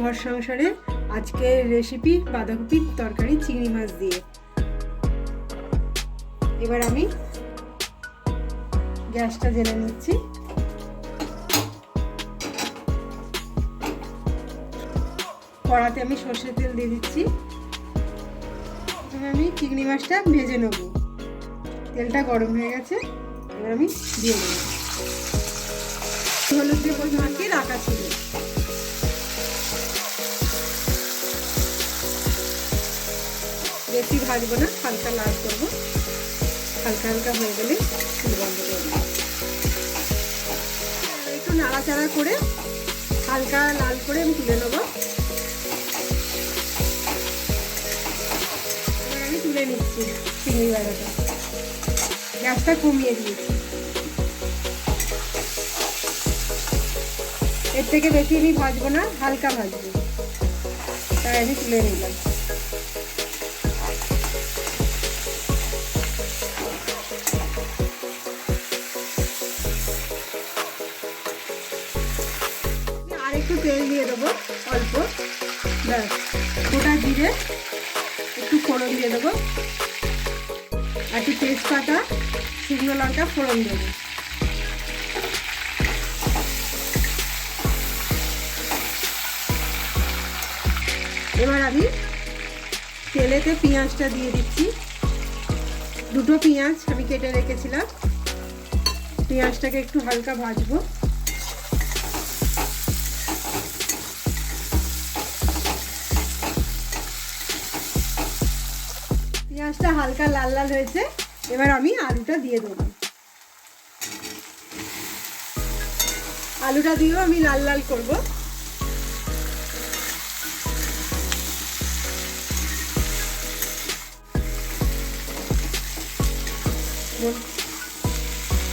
ঘর সংসারে আজকের রেসিপি বাঁধাকপির তরকারি চিংড়ি মাছ দিয়ে। এবার আমি গ্যাসটা জেনে নিচ্ছি। কড়াতে আমি সর্ষের তেল দিয়ে দিচ্ছি। আমি চিংড়ি মাছটা ভেজে নেব। তেলটা গরম হয়ে গেছে, এবার আমি দিয়ে দেবো। হলুদ দিয়ে মাখিয়ে রাখা ছিল। বেশি ভাজবো না, হালকা লাল করব। হালকা হালকা হয়ে গেলে চুল বন্ধ করে দেবো। একটু নাড়াচাড়া করে হালকা লাল করে আমি তুলে নেব। আমি তুলে নিচ্ছি চিংড়ি বাজাটা গ্যাসটা কমিয়ে দিয়েছি। এর থেকে বেশি আমি ভাজবো না, হালকা ভাজবো। তাই আমি তুলে নিলাম। একটু তেল দিয়ে দেবো, অল্প। ব্যাস, গোটা জিরে, একটু ফোড়ন দিয়ে দেবো। আর একটু তেজপাতা, শুকনো লঙ্কা, ফোড়ন দেবো। এবার আমি তেলেতে পেঁয়াজটা দিয়ে দিচ্ছি। দুটো পেঁয়াজ আমি কেটে রেখেছিলাম। পেঁয়াজটাকে একটু হালকা ভাজবো। পেঁয়াজটা হালকা লাল লাল হয়েছে, এবার আমি আলুটা দিয়ে দেবো। আলুটা দিয়েও আমি লাল লাল করব।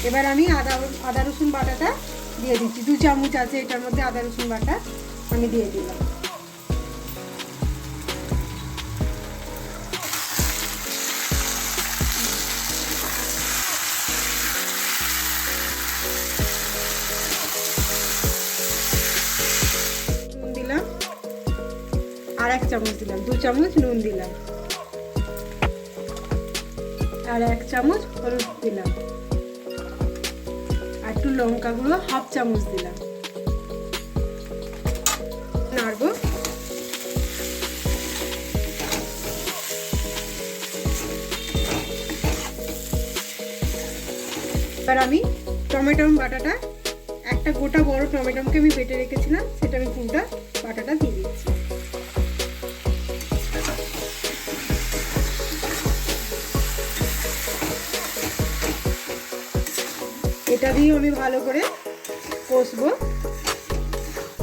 এবার আমি আদা আদা রসুন বাটাটা দিয়ে দিচ্ছি। দু চামচ আছে, এটার মধ্যে আদা রসুন বাটা আমি দিয়ে দিলাম। আর এক চামচ দিলাম, দু চামচ নুন দিলাম। আর এক চামচ হলুদ দিলাম। আর একটু লঙ্কা গুঁড়ো হাফ চামচ দিলাম। নাড়বো। এবার আমি টমেটো বাটাটা, একটা গোটা বড় টমেটোকে আমি বেটে রেখেছিলাম, সেটা আমি পুরোটা বাটাটা দিয়ে দিচ্ছি। এটা দিয়েও আমি ভালো করে কষবো।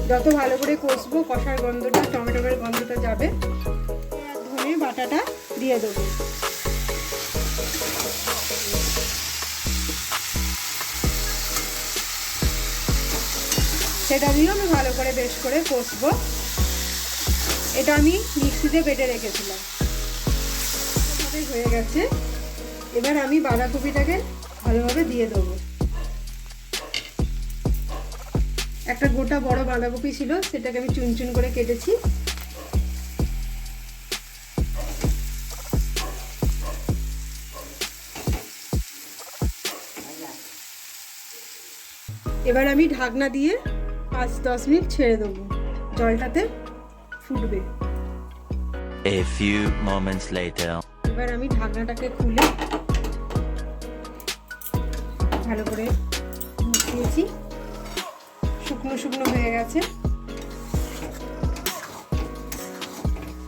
যত ভালো করে কষবো, কষার গন্ধটা, টমেটোর গন্ধটা যাবে। ধনে বাটাটা দিয়ে দেবো। সেটা দিয়েও আমি ভালো করে বেশ করে কষবো। এটা আমি মিক্সিতে বেটে রেখেছিলাম। হয়ে গেছে। এবার আমি বাঁধাকপিটাকে ভালোভাবে দিয়ে দেবো। একটা গোটা বড় বাঁধাকপি ছিল সেটাকে আমি চুন চুন করে কেটেছি। এবার আমি ঢাকনা দিয়ে পাঁচ দশ মিনিট ছেড়ে দেবো। জলটাতে ফুটবে। A few moments later. এবার আমি ঢাকনাটাকে খুলে ভালো করে দিয়েছি শুকনো শুকনো হয়ে গেছে।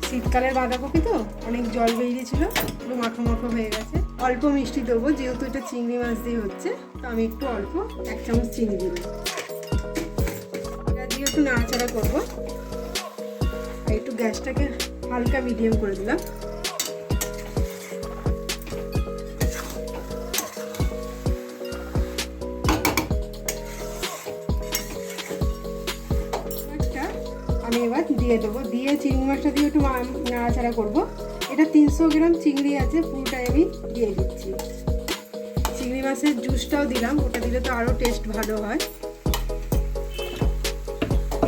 শীতকালের বাঁধাকপি তো, অনেক জল বেরিয়েছিল, পুরো মাখো মাখো হয়ে গেছে। অল্প মিষ্টি দেবো, যেহেতু এটা চিংড়ি মাছ দিয়ে হচ্ছে, তো আমি একটু অল্প এক চামচ চিনি দেবো। একটু নাড়াচাড়া করব। একটু গ্যাসটাকে হালকা মিডিয়াম করে দিলাম। আমি এবার দিয়ে দেবো। দিয়ে চিংড়ি মাছটা দিয়ে একটু নাড়াচাড়া করব। এটা তিনশো গ্রাম চিংড়ি আছে, পুরোটাই আমি দিয়ে দিচ্ছি। চিংড়ি মাছের জুসটাও দিলাম, ওটা দিলে তো আরও টেস্ট ভালো হয়।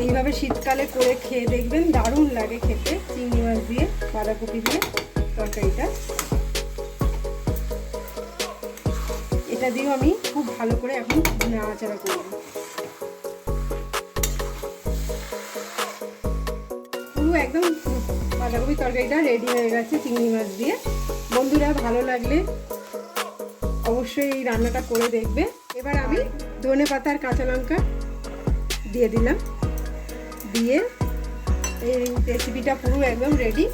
এইভাবে শীতকালে করে খেয়ে দেখবেন, দারুণ লাগে খেতে চিংড়ি মাছ দিয়ে, বাঁধাকপি দিয়ে, তরকারিটা। এটা দিয়েও আমি খুব ভালো করে এখন নাড়াচাড়া করব। একদম বাঁধাকপি তরকারিটা রেডি হয়ে গেছে চিংড়ি মাছ দিয়ে। বন্ধুরা, ভালো লাগলে অবশ্যই এই রান্নাটা করে দেখবে। এবার আমি ধনে পাতা আর কাঁচা লঙ্কা দিয়ে দিলাম। দিয়ে এই রেসিপিটা পুরো একদম রেডি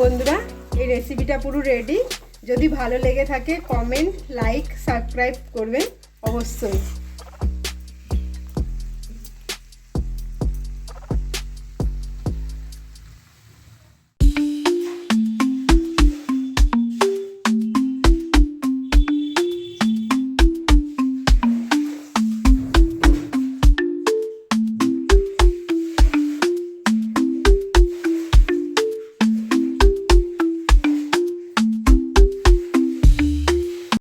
বন্ধুরা, এই রেসিপিটা পুরো রেডি যদি ভালো লেগে থাকে কমেন্ট লাইক সাবস্ক্রাইব করবেন অবশ্যই।